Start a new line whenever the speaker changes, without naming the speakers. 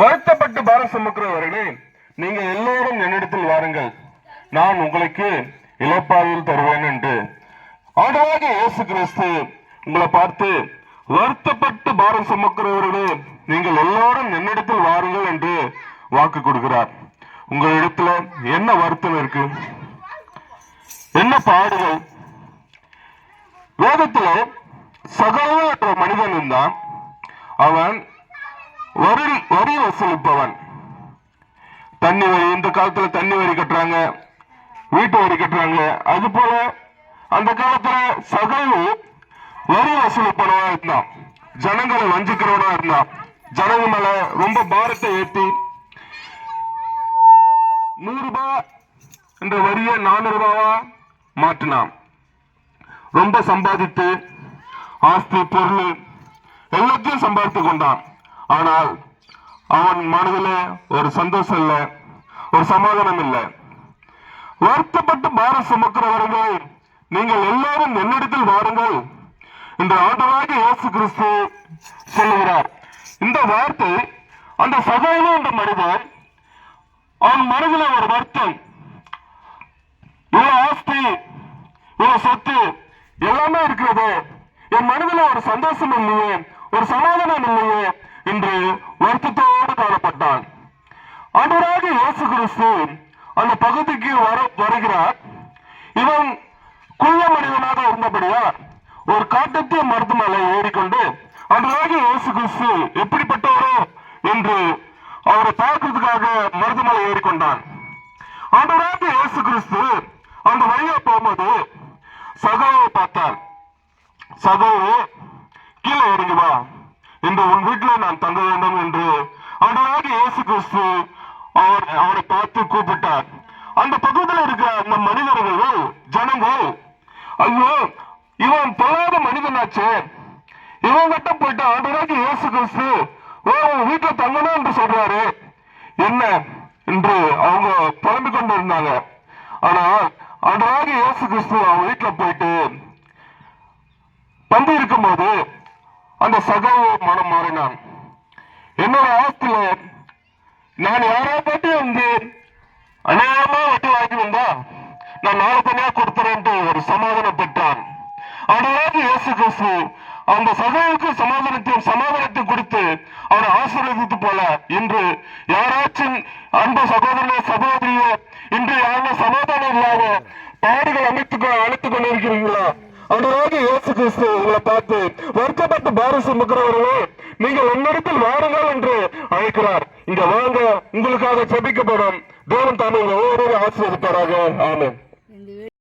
வருத்தப்பட்டு பாரம் சுமக்கிறவர்களே நீங்கள் எல்லோரும் என்னிடத்தில் வாருங்கள். நான் உங்களுக்கு இலப்பாயில் தருவேன் என்று. ஆண்டவாக இயேசு கிறிஸ்து உங்களை பார்த்து வருத்தப்பட்டு பாரம் சுமக்கிறவர்களே நீங்கள் எல்லோரும் என்னிடத்தில் வாருங்கள் என்று வாக்கு கொடுக்கிறார். உங்களிடத்துல என்ன வருத்தம் இருக்கு? என்ன பாடுகள்? வேதத்துல சகல என்ற மனிதன் இருந்தான் அவன் வரி வரி வசூலிப்பவன். தண்ணி வரி இந்த காலத்துல தண்ணி வரி கட்டுறாங்க வீட்டு வரி கட்டுறாங்க. அது போல அந்த காலத்துல சகல வரி வசூலிப்பவனா இருந்தான். ஜனங்களை வஞ்சிக்கிறவனா இருந்தான். ஜனங்க மேல ரொம்ப பாரத்தை ஏத்தி நூறு ரூபாய் என்ற வரியை நானூறு ரூபாவா மாற்றினான். ரொம்ப சம்பாதித்து ஆஸ்தி பொருள் எல்லாத்தையும் சம்பாதித்து கொண்டான். ஆனால் அவன் மனதில் ஒரு சந்தோஷம் இல்லை ஒரு சமாதானம் இல்லை. வருத்தப்பட்டு பாரம் சுமக்கிறவர்கள் நீங்கள் எல்லாரும் என்னிடத்தில் வாருங்கள் என்று ஆண்டவராக இயேசு கிறிஸ்து சொல்லுகிறார். இந்த வார்த்தை அந்த சகோதரன் என்ற மனிதன் அவன் மனதில் ஒரு வருத்தம் இவ்வளவு ஆஸ்தி இவ்வளவு சொத்து எல்லாமே இருக்கிறது. என் மனதில் ஒரு சந்தோஷம் இல்லையே ஒரு சமாதானம் இல்லையே ஆண்டவராக இயேசு கிறிஸ்து அந்த பகுதிக்கு வர வருகிறார். இவன் குள்ள மனிதனாக இருந்தபடியா ஒரு காட்டத்திய மருந்து மேலே ஏறிக்கொண்டு அன்றாக இயேசு கிறிஸ்து எப்படிப்பட்டவரோ என்று அவரை பார்க்கறதுக்காக மருந்து மேலே ஏறிக்கொண்டான். அன்றாக இயேசு கிறிஸ்து அந்த வழியா போகும்போது சகோவை பார்த்தார். சகோவே கீழே இறங்கி வா. இன்று உன் வீட்டில் நான் தங்க வேண்டும் என்று அன்றாக இயேசு கிறிஸ்து அவர் அவரை பார்த்து கூப்பிட்டார். அந்த பக்கத்தில் இருக்கிற அந்த மனிதர்களோ ஜனங்கள் ஐயோ இவன் பொல்லாத மனிதனாச்சே. இவன் கிட்ட போயிட்டு ஆண்டவராக இயேசு கிறிஸ்து ஓ உன் வீட்டில் தங்கணும் என்று சொல்றாரு. என்ன? என்று அவங்க புலம்பிக் கொண்டு இருந்தாங்க. ஆனால் ஆண்டவராக இயேசு கிறிஸ்து அவங்க வீட்டுல போயிட்டு தம்பி இருக்கும்போது அந்த சகோ மனம் மாறினான். என்னோட ஆஸ்தில நான் யாரோ போட்டு வந்து அநேகமா வட்டி வாங்கி வந்தா நான் நாலு தனியா கொடுத்துறேன்ட்டு ஒரு சமாதானம் பெற்றான் அவனாவது இயேசு கிறிஸ்து அந்த சகோவுக்கு சமாதானத்தையும் சமாதானத்தை கொடுத்து அவரை ஆசீர்வதித்து போல இன்று யாராச்சும் அன்பு சகோதரனோ சகோதரியோ இன்று யாரும் சமாதானம் இல்லாத பாடுகள் அமைத்து அழைத்துக் கொண்டிருக்கிறீங்களா அன்றாக இயேசு கிறிஸ்து உங்களை பார்த்து வருத்தப்பட்டு பாரிசு முக்கிறவர்களே நீங்கள் என்னிடத்தில் வாருங்கள் என்று இருக்கிறார். இங்க வாங்க உங்களுக்காக செபிக்கப்படும். தேவன் தாமே உங்க ஒவ்வொரு ஆசீர்வதிப்பாராக. ஆமேன்.